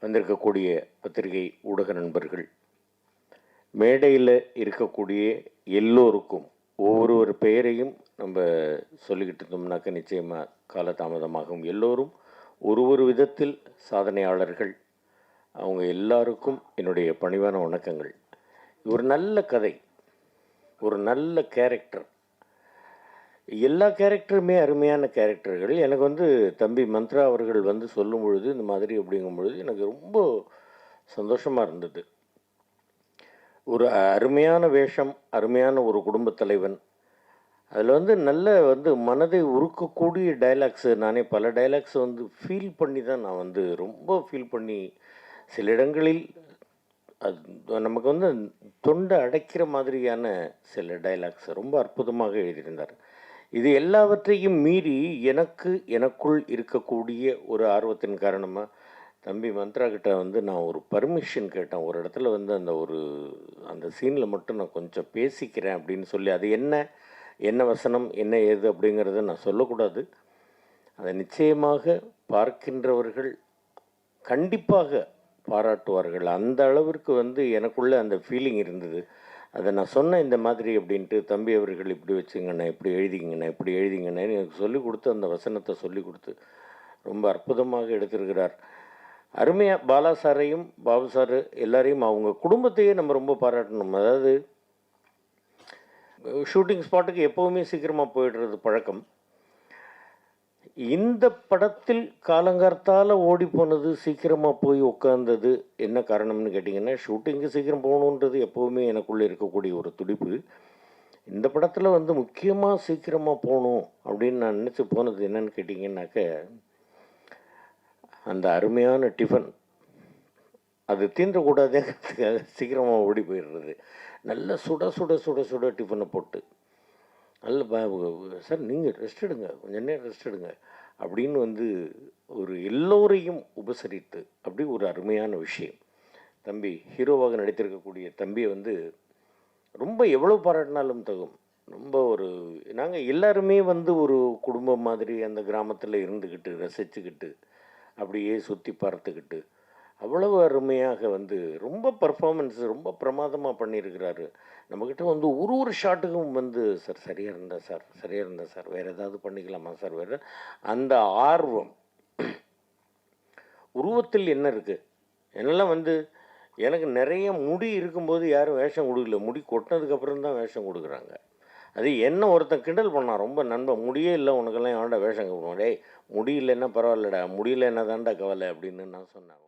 வந்திருக்கக்கூடிய பத்திரிகை ஊடக நண்பர்கள். மேடையில் இருக்கக்கூடிய எல்லோருக்கும் ஒவ்வொருவர் பெயரையும் நம்ம சொல்லிக்கிட்டு இருந்தோம்னாக்க நிச்சயமாக காலதாமதமாகும். எல்லோரும் ஒரு ஒரு விதத்தில் சாதனையாளர்கள். அவங்க எல்லாருக்கும் என்னுடைய பணிவான வணக்கங்கள். ஒரு நல்ல கதை. ஒரு நல்ல கேரக்டர் எல்லா கேரக்டருமே அருமையான கேரக்டர்கள். எனக்கு வந்து தம்பி மந்த்ரா அவர்கள் வந்து சொல்லும் பொழுது இந்த மாதிரி அப்படிங்கும் பொழுது எனக்கு ரொம்ப சந்தோஷமாக இருந்தது. ஒரு அருமையான வேஷம் அருமையான ஒரு குடும்பத் தலைவன். அதில் வந்து நல்ல வந்து மனதை உருக்கக்கூடிய டைலாக்ஸு நானே பல டைலாக்ஸ் வந்து ஃபீல் பண்ணி தான் நான் வந்து ரொம்ப ஃபீல் பண்ணி சில இடங்களில் அது நமக்கு வந்து தொண்டை அடைக்கிற மாதிரியான சில டைலாக்ஸ் ரொம்ப அற்புதமாக எழுதியிருந்தார். இது எல்லாவற்றையும் மீறி எனக்கு எனக்குள் இருக்கக்கூடிய ஒரு ஆர்வத்தின் காரணமாக தம்பி மந்த்ரா கிட்ட வந்து நான் ஒரு பர்மிஷன் கேட்டேன். ஒரு இடத்துல வந்து அந்த ஒரு அந்த சீனில் மட்டும் நான் கொஞ்சம் பேசிக்கிறேன் அப்படின்னு சொல்லி அது என்ன என்ன வசனம் என்ன ஏது அப்படிங்கிறத நான் சொல்லக்கூடாது. அதை நிச்சயமாக பார்க்கின்றவர்கள் கண்டிப்பாக பாராட்டுவார்கள். அந்த அளவிற்கு வந்து எனக்குள்ளே அந்த ஃபீலிங் இருந்தது. அதை நான் சொன்னேன் இந்த மாதிரி அப்படின்ட்டு தம்பி அவர்கள் இப்படி வச்சுங்கண்ணே இப்படி எழுதிங்கண்ணே இப்படி எழுதிங்கண்ணே எனக்கு சொல்லிக் கொடுத்து அந்த வசனத்தை சொல்லி கொடுத்து ரொம்ப அற்புதமாக எடுத்திருக்கிறார். அருமையாக பாலா சாரையும் பாபு சார் எல்லாரையும் அவங்க குடும்பத்தையே நம்ம ரொம்ப பாராட்டணும். அதாவது ஷூட்டிங் ஸ்பாட்டுக்கு எப்போவுமே சீக்கிரமாக போயிடுறது பழக்கம். இந்த படத்தில் காலங்கார்த்தால ஓடி போனது சீக்கிரமாக போய் உட்காந்தது என்ன காரணம்னு கேட்டிங்கன்னா ஷூட்டிங்கு சீக்கிரம் போகணுன்றது எப்போவுமே எனக்குள்ளே இருக்கக்கூடிய ஒரு துடிப்பு. இந்த படத்தில் வந்து முக்கியமாக சீக்கிரமாக போகணும் அப்படின்னு நான் நினச்சி போனது என்னன்னு கேட்டிங்கன்னாக்க அந்த அருமையான டிஃபன். அது தீண்டக்கூடாதுங்கிறதுக்காக சீக்கிரமாக ஓடி போயிடுறது. நல்ல சுட சுட சுட சுட டிஃபனை போட்டு. நல்ல சார் நீங்கள் ரெஸ்ட் எடுங்க. கொஞ்ச நேரம் ரெஸ்ட் எடுங்க. அப்படின்னு வந்து ஒரு எல்லோரையும் உபசரித்து அப்படி ஒரு அருமையான விஷயம். தம்பி ஹீரோவாக நடித்திருக்கக்கூடிய தம்பியை வந்து ரொம்ப எவ்வளோ பாராட்டினாலும் தகும். ரொம்ப ஒரு நாங்கள் எல்லாருமே வந்து ஒரு குடும்பம் மாதிரி அந்த கிராமத்தில் இருந்துக்கிட்டு ரசிச்சுக்கிட்டு அப்படியே சுற்றி பார்த்துக்கிட்டு அவ்வளவு அருமையாக வந்து ரொம்ப பர்ஃபார்மன்ஸ் ரொம்ப பிரமாதமாக பண்ணியிருக்கிறாரு. நம்மக்கிட்ட வந்து ஒரு ஒரு ஷாட்டுக்கும் வந்து சார் சரியாக இருந்தா சார் சரியாக இருந்தா சார் வேறு ஏதாவது பண்ணிக்கலாமா சார் வேறு அந்த ஆர்வம் உருவத்தில் என்ன இருக்குது என்னெல்லாம் வந்து எனக்கு நிறைய முடி இருக்கும்போது யாரும் வேஷம் கொடுக்கல. முடி கொட்டினதுக்கப்புறம் தான் வேஷம் கொடுக்குறாங்க. அது என்ன ஒருத்தன் கிண்டல் பண்ணான் ரொம்ப நண்பன் முடியே இல்லை உனக்கெல்லாம் எவன்டா வேஷம் கொடுக்கணும்? டேய் முடி பரவாயில்லடா முடியல என்ன தான்டா கவலை? அப்படின்னு நான் சொன்னேன்.